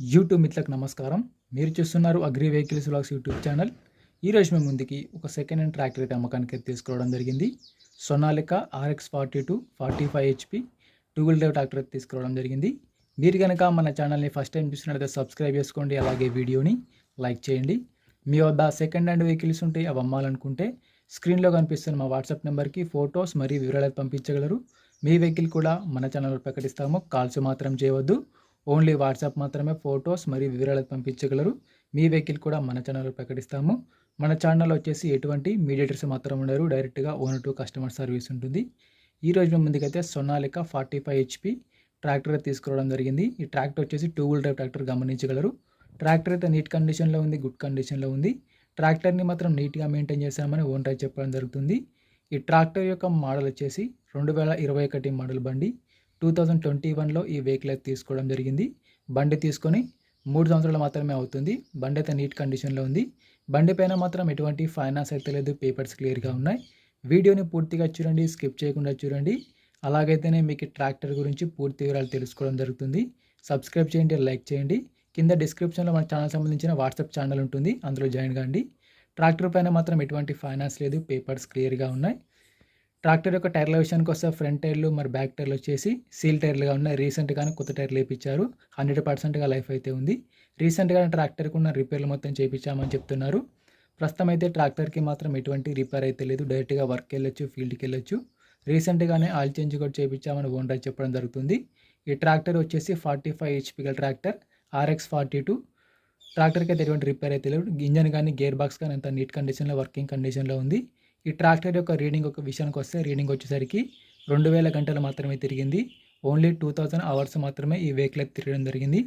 YouTube మిత్రులకు నమస్కారం. మీరు చూస్తున్నారు agri vehicles vlogs YouTube channel. ఈరోజు మేము ముందుకి ఒక సెకండ్ హ్యాండ్ ట్రాక్టర్ అయితే అమ్మకానికి అయితే తీసుకోవడం జరిగింది. Sonalika RX forty two forty five HP two wheel drive tractor తీసుకురావడం జరిగింది. మీరు కనుక మన ఛానల్ని ఫస్ట్ టైం చూసినట్లయితే సబ్స్క్రైబ్ చేసుకోండి అలాగే వీడియోని లైక్ చేయండి. మీ వద్ద సెకండ్ హ్యాండ్ వెహికల్స్ ఉంటే అవి అమ్మాలనుకుంటే స్క్రీన్లో కనిపిస్తున్న మా వాట్సాప్ నెంబర్కి ఫొటోస్ మరియు వివరాలు పంపించగలరు. మీ వెహికల్ కూడా మన ఛానల్లో ప్రకటిస్తాము. కాల్స్ మాత్రం చేయవద్దు. ఓన్లీ వాట్సాప్ మాత్రమే ఫొటోస్ మరియు వివరాలు పంపించగలరు. మీ వెహికల్ కూడా మన ఛానల్లో ప్రకటిస్తాము. మన ఛానల్లో వచ్చేసి ఎటువంటి మీడియేటర్స్ మాత్రం ఉండరు. డైరెక్ట్గా ఓనర్ టు కస్టమర్ సర్వీస్ ఉంటుంది. ఈ మేము ముందుకైతే Sonalika forty five HP tractor తీసుకురావడం జరిగింది. ఈ ట్రాక్టర్ వచ్చేసి టూ వీల్ డ్రైవ్ ట్రాక్టర్ గమనించగలరు. ట్రాక్టర్ అయితే నీట్ కండిషన్లో ఉంది గుడ్ కండిషన్లో ఉంది. ట్రాక్టర్ని మాత్రం నీట్గా మెయింటైన్ చేశామని ఓన్ టైప్ చెప్పడం జరుగుతుంది. ఈ ట్రాక్టర్ యొక్క మోడల్ వచ్చేసి రెండు వేల ఇరవై ఒకటి మోడల్ బండి. టూ థౌజండ్ ట్వంటీ వన్లో ఈ వెహికల్ అయితే తీసుకోవడం జరిగింది. బండి తీసుకొని మూడు సంవత్సరాలు మాత్రమే అవుతుంది. బండి అయితే నీట్ కండిషన్లో ఉంది. బండి పైన మాత్రం ఎటువంటి ఫైనాన్స్ అయితే లేదు. పేపర్స్ క్లియర్గా ఉన్నాయి. వీడియోని పూర్తిగా చూడండి. స్కిప్ చేయకుండా చూడండి. అలాగైతేనే మీకు ట్రాక్టర్ గురించి పూర్తి వివరాలు తెలుసుకోవడం జరుగుతుంది. సబ్స్క్రైబ్ చేయండి. లైక్ చేయండి. కింద డిస్క్రిప్షన్లో మన ఛానల్ సంబంధించిన వాట్సాప్ ఛానల్ ఉంటుంది. అందులో జాయిన్ కాండి. ట్రాక్టర్ పైన మాత్రం ఎటువంటి ఫైనాన్స్ లేదు. పేపర్స్ క్లియర్గా ఉన్నాయి. ట్రాక్టర్ యొక్క టైర్ల విషయానికి వస్తే ఫ్రంట్ టైర్లు మరి బ్యాక్ టైర్లు వచ్చేసి సీల్ టైర్లుగా ఉన్నాయి. రీసెంట్గానే కొత్త టైర్లు వేయించారు హండ్రెడ్ పర్సెంట్గా లైఫ్ అయితే ఉంది. రీసెంట్గానే ట్రాక్టర్కి ఉన్న రిపేర్లు మొత్తం చేయించామని చెప్తున్నారు. ప్రస్తుతం అయితే ట్రాక్టర్కి మాత్రం ఎటువంటి రిపేర్ అయితే లేదు. డైరెక్ట్గా వర్క్ వెళ్ళొచ్చు ఫీల్డ్కి వెళ్ళొచ్చు. రీసెంట్గానే ఆయిల్ చేంజ్ కూడా చేయించామని ఓనర్ చెప్పడం జరుగుతుంది. ఈ ట్రాక్టర్ వచ్చేసి ఫార్టీ ఫైవ్ హెచ్పి గల ట్రాక్టర్ ఆర్ఎక్స్ ఫార్టీ టూ ట్రాక్టర్కి అయితే ఎటువంటి రిపేర్ అయితే లేదు. ఇంజన్ కానీ గేర్ బాక్స్ కానీ అంత నీట్ కండిషన్లో వర్కింగ్ కండిషన్లో ఉంది. ఈ ట్రాక్టర్ యొక్క రీడింగ్ ఒక విషయానికి వస్తే రీడింగ్ వచ్చేసరికి రెండు వేల గంటలు మాత్రమే తిరిగింది. ఓన్లీ టూ థౌజండ్ అవర్స్ మాత్రమే ఈ వెహికల్ అయితే తిరగడం జరిగింది.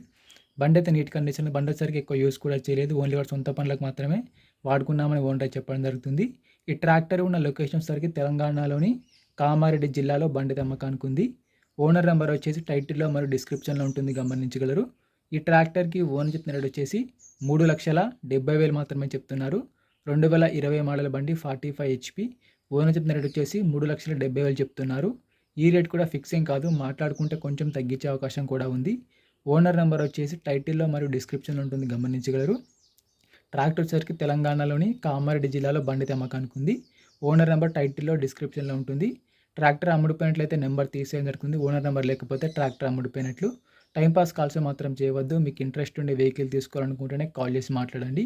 బండి అయితే నీట్ కండిషన్లో బండి వచ్చేసరికి ఎక్కువ యూస్ కూడా చేయలేదు. ఓన్లీ వాడు సొంత పనులకు మాత్రమే వాడుకున్నామని ఓనర్ చెప్పడం జరుగుతుంది. ఈ ట్రాక్టర్ ఉన్న లొకేషన్ సరికి తెలంగాణలోని కామారెడ్డి జిల్లాలో బండి అమ్మకానికి ఉంది. ఓనర్ నెంబర్ వచ్చేసి టైటిల్లో మరియు డిస్క్రిప్షన్లో ఉంటుంది గమనించగలరు. ఈ ట్రాక్టర్కి ఓనర్ చెప్పిన రేట్ వచ్చేసి మూడు లక్షల డెబ్బై వేలు మాత్రమే చెప్తున్నారు. రెండు వేల ఇరవై మోడల్ బండి ఫార్టీ ఫైవ్ హెచ్పి ఓనర్ చెప్పిన రేట్ వచ్చేసి మూడు లక్షల డెబ్బై వేలు చెప్తున్నారు. ఈ రేట్ కూడా ఫిక్సింగ్ కాదు మాట్లాడుకుంటే కొంచెం తగ్గించే అవకాశం కూడా ఉంది. ఓనర్ నెంబర్ వచ్చేసి టైటిల్లో మరియు డిస్క్రిప్షన్లో ఉంటుంది గమనించగలరు. ట్రాక్టర్ వచ్చేసరికి తెలంగాణలోని కామారెడ్డి జిల్లాలో బండి తెమ్మకానికి ఉంది. ఓనర్ నెంబర్ టైటిల్లో డిస్క్రిప్షన్లో ఉంటుంది. ట్రాక్టర్ అమ్ముడిపోయినట్లయితే నెంబర్ తీసేయడం జరుగుతుంది. ఓనర్ నెంబర్ లేకపోతే ట్రాక్టర్ అమ్ముడిపోయినట్లు. టైంపాస్ కాల్స్ మాత్రం చేయవద్దు. మీకు ఇంట్రెస్ట్ ఉండే వెహికల్ తీసుకోవాలనుకుంటేనే కాల్ చేసి మాట్లాడండి.